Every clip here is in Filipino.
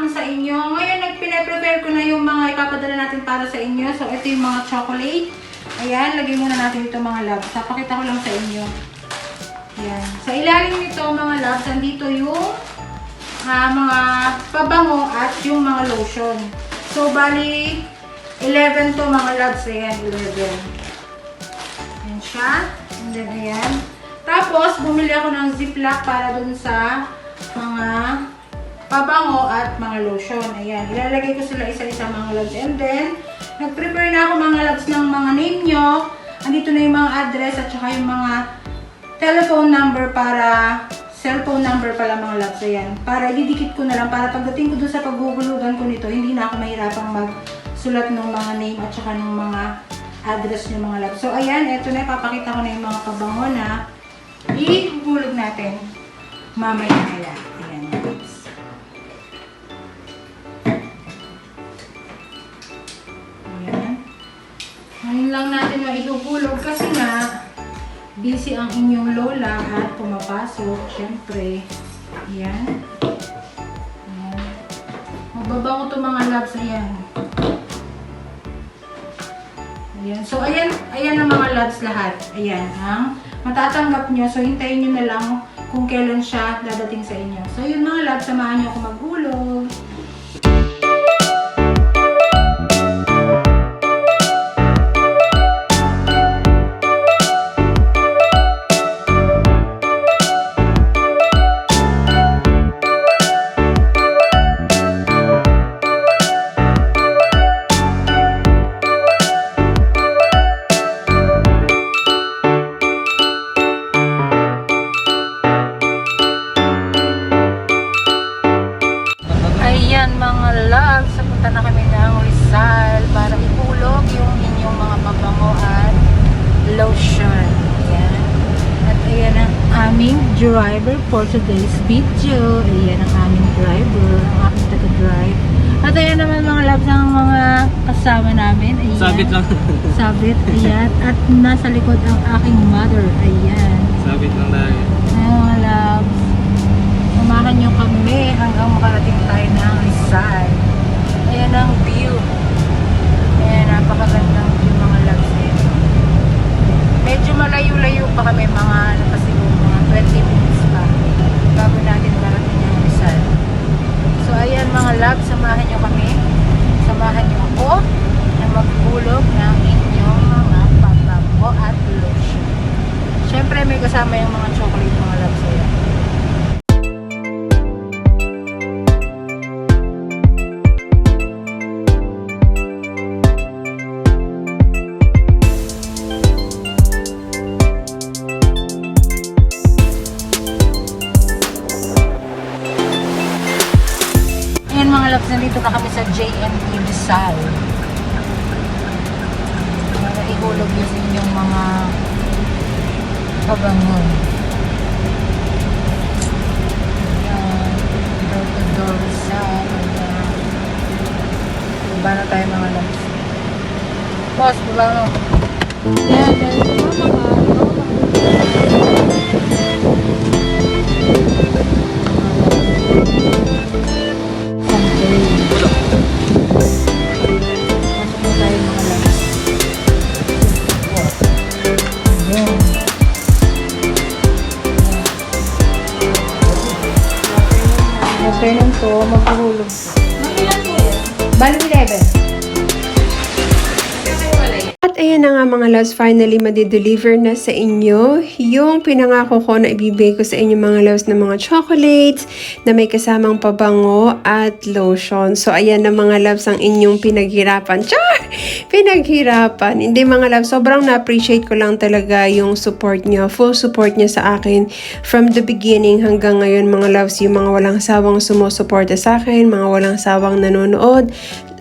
hapon sa inyo. Ngayon, nagpine-prepare ko na yung mga ipapadala natin para sa inyo. So, ito yung mga chocolate. Ayan, lagay muna natin ito mga loves. Papakita ko lang sa inyo. Ayan. Sa ilalim nito mga loves, andito yung ah, mga pabango at yung mga lotion. So, bali, 11 to mga loves. Ayan, 11. Ayan siya. And then, ayan. Tapos, bumili ako ng ziplock para dun sa mga pabango at mga lotion. Ayan. Ilalagay ko sila isa-isa mga loves. And then, nag-prepare na ako mga loves ng mga name nyo. Andito na yung mga address at saka yung mga telephone number para cellphone number pala mga loves. Ayan. Para ididikit ko na lang para pagdating ko dun sa paghugulugan ko nito, hindi na ako mahirapang magsulat ng mga name at saka ng mga address ng mga loves. So, ayan. Ito na. Papakita ko na yung mga pabango na ihulog natin mamaya kaya. Ayan. Lang natin maihuhulog kasi nga busy ang inyong lola at pumapasok. Siyempre. Ayan. Ayan. Magbabango to mga loves. Ayan. Ayan. So, ayan, ayan ang mga loves lahat. Ayan, ang matatanggap nyo. So, hintayin nyo na lang kung kailan siya dadating sa inyo. So, yun mga loves, samahan nyo ako maghulog. Driver for today's video. Ayan ang aming driver, ang aking taga-drive. At ayan naman mga loves ang mga kasama namin. Ayan. Sabit lang. Sabit, ayan. At nasa likod ang aking mother. Ayan. Sabit lang dahil. Ayan mga loves. Samahan nyo kami hanggang makarating tayo ng Rizal. Ayan ang view. Ayan, napakagandang view mga loves. Ayan. Medyo malayo-layo pa kami mga ano pa siguro mga 20 minutes pa bago natin marating ang Rizal. So loves, samahan nyo kami. Samahan nyo ako na maghulog ng inyong mga pabango at lotion. Siyempre may kasama yung mga chocolate nandito na kami sa JNT Rizal. Para ihulog yun inyong mga pabangon. Ayan. Door to door Rizal. Ayan. Na tayo mga loves. Boss, baba mo. Ayan, dahil to, magpahulog. Bali 11. Ayan na nga mga loves, finally madi-deliver na sa inyo yung pinangako ko na ibibigay ko sa inyo mga loves na mga chocolates na may kasamang pabango at lotion. So ayan na mga loves ang inyong pinaghirapan. Char! Pinaghirapan. Hindi mga loves, sobrang na-appreciate ko lang talaga yung support nyo, full support nyo sa akin from the beginning hanggang ngayon mga loves, yung mga walang sawang sumusuporta sa akin, mga walang sawang nanonood,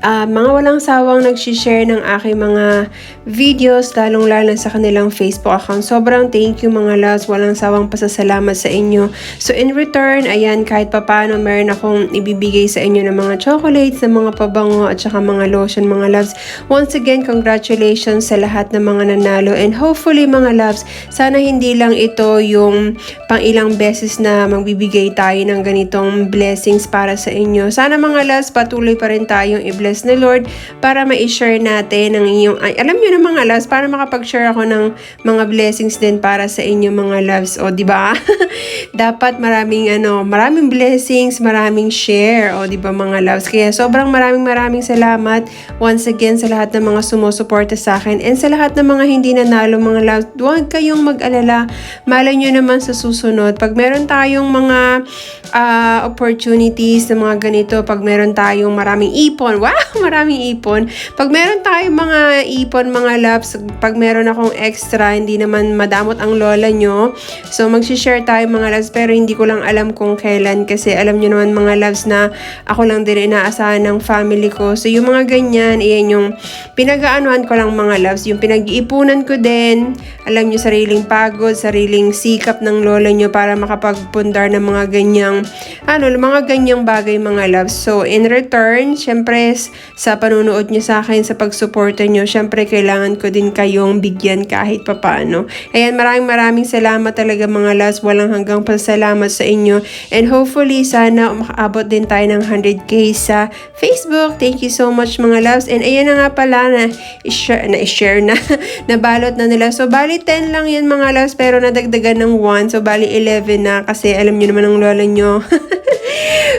ah, mga walang sawang nag-share ng aking mga videos, lalong-lalo sa kanilang Facebook account. Sobrang thank you mga loves, walang sawang pasasalamat sa inyo. So in return, ayan, kahit papano meron akong ibibigay sa inyo ng mga chocolates, ng mga pabango, at saka mga lotion mga loves. Once again, congratulations sa lahat ng mga nanalo and hopefully mga loves, sana hindi lang ito yung pang ilang beses na magbibigay tayo ng ganitong blessings para sa inyo. Sana mga loves, patuloy pa rin tayong i-bless ni Lord para ma-share natin ang inyong, ay, alam nyo na mga loves, para makapag-share ako ng mga blessings din para sa inyo mga loves. O, di ba? Dapat maraming ano, maraming blessings, maraming share. O, di ba mga loves? Kaya sobrang maraming maraming salamat once again sa lahat ng mga sumusuporta sa akin and sa lahat ng mga hindi nanalo mga loves. Huwag kayong mag-alala. Malay nyo naman sa susunod. Pag meron tayong mga ah, opportunities na mga ganito, pag meron tayong maraming ipon, wow, maraming ipon. Pag meron tayong mga ipon, mga loves, pag meron akong extra, hindi naman madamot ang lola nyo. So, mag-share tayo mga loves, pero hindi ko lang alam kung kailan kasi alam nyo naman mga loves na ako lang din inaasahan ng family ko. So, yung mga ganyan, iyan yung pinag-aanuhan ko lang mga loves. Yung pinag-iipunan ko din, alam nyo, sariling pagod, sariling sikap ng lola nyo para makapagpundar ng mga ganyang, ano, mga ganyang bagay mga loves. So, in return, syempre, sa panunood nyo sa akin, sa pagsuporta nyo, syempre, kailangan ko din kayong bigyan kahit papano. Ayan, maraming maraming salamat talaga mga loves. Walang hanggang pasalamat sa inyo. And hopefully, sana makaabot din tayo ng 100k sa Facebook. Thank you so much mga loves. And ayan na nga pala na i-share na, i-share na nabalot na nila. So, bali 10 lang yan mga loves pero nadagdagan ng 1. So, bali 11 na kasi alam nyo naman ang lola nyo.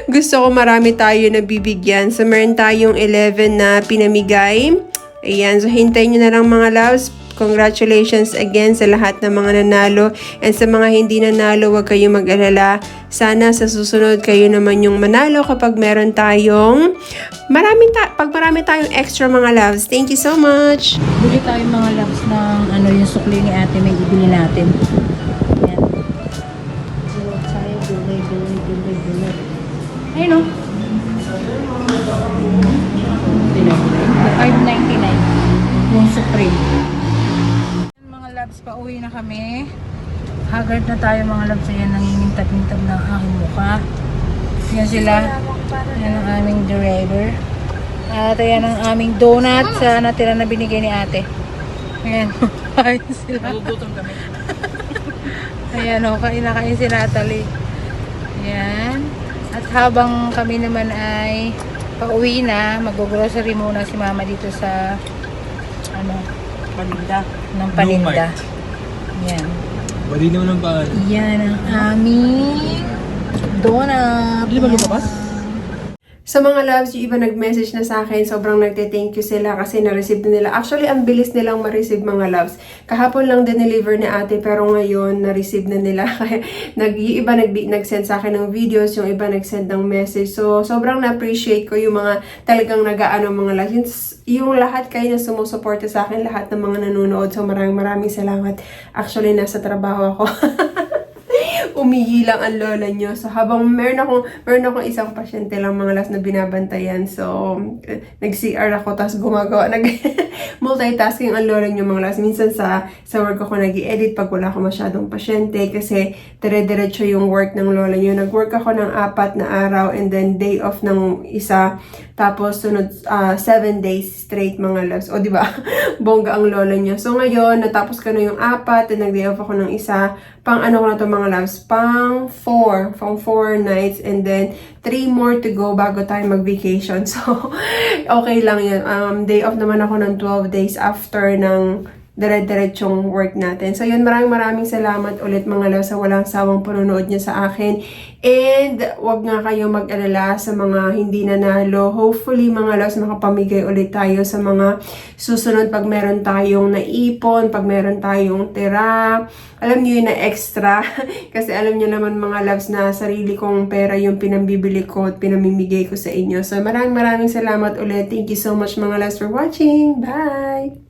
Gusto ko marami tayo na bibigyan. So, meron tayong 11 na pinamigay. Ayan, so hintayin nyo na lang mga loves. Congratulations again sa lahat ng mga nanalo. And sa mga hindi nanalo, huwag kayong mag-alala. Sana sa susunod kayo naman yung manalo kapag meron tayong maraming ta- pag marami tayong extra mga loves. Thank you so much! Bili tayo mga loves ng ano yung sukli ni ate may ibili natin. 5.99 yung supreme. Mga loves, pauwi na kami. Haggard na tayo mga loves. Ayan, nangingintab-intab na ang aking mukha. Yan sila. Yan ang aming driver. At ayan ang aming donut sa natira na binigay ni ate. Ayan. Kain sila. Nagugutom kami. Ayan o, kain na kain si Natalie. Ayan. At habang kami naman ay pauwi na, mag-grocery muna si mama dito sa ano, Paninda. ng paninda. Ayan. Bali naman ang pangalan. Yan ang aming donut. Hindi ba lumabas? Sa mga loves, yung iba nag-message na sa akin, sobrang nagte-thank you sila kasi na-receive na nila. Actually, ang bilis nilang ma-receive mga loves. Kahapon lang din-deliver ni ate, pero ngayon, na-receive na nila. Nag, yung iba nag, nag-send sa akin ng videos, yung iba nag-send ng message. So, sobrang na-appreciate ko yung mga talagang nag-aano mga loves. Yung, yung lahat kayo na sumusuporta sa akin, lahat ng mga nanonood. So, maraming maraming salamat. Actually, nasa trabaho ako. umihi lang ang lola nyo. So, habang meron akong, meron akong isang pasyente lang mga last na binabantayan. So, eh, nag-CR ako, tapos gumagawa, nag multitasking ang lola nyo mga last. Minsan sa, sa work ako nag edit pag wala ako masyadong pasyente kasi dire-diretso yung work ng lola nyo. Nag-work ako ng apat na araw and then day off ng isa. Tapos, sunod, ah, seven days straight mga loves. O, di ba? Bongga ang lola nyo. So, ngayon, natapos ko na yung apat, and nag-day off ako ng isa. Pang ano ko na to mga loves? Pang four. Pang four nights, and then three more to go bago tayo mag-vacation. So, okay lang yun. Um, day off naman ako ng 12 days after ng dire-diretsong work natin. So yun, maraming maraming salamat ulit mga love sa walang sawang panonood niyo sa akin. And wag nga kayo mag-alala sa mga hindi nanalo. Hopefully mga loves makapamigay ulit tayo sa mga susunod pag meron tayong naipon, pag meron tayong tira. Alam niyo yun na extra. Kasi alam niyo naman mga loves na sarili kong pera yung pinambibili ko at pinamimigay ko sa inyo. So maraming maraming salamat ulit. Thank you so much mga loves for watching. Bye!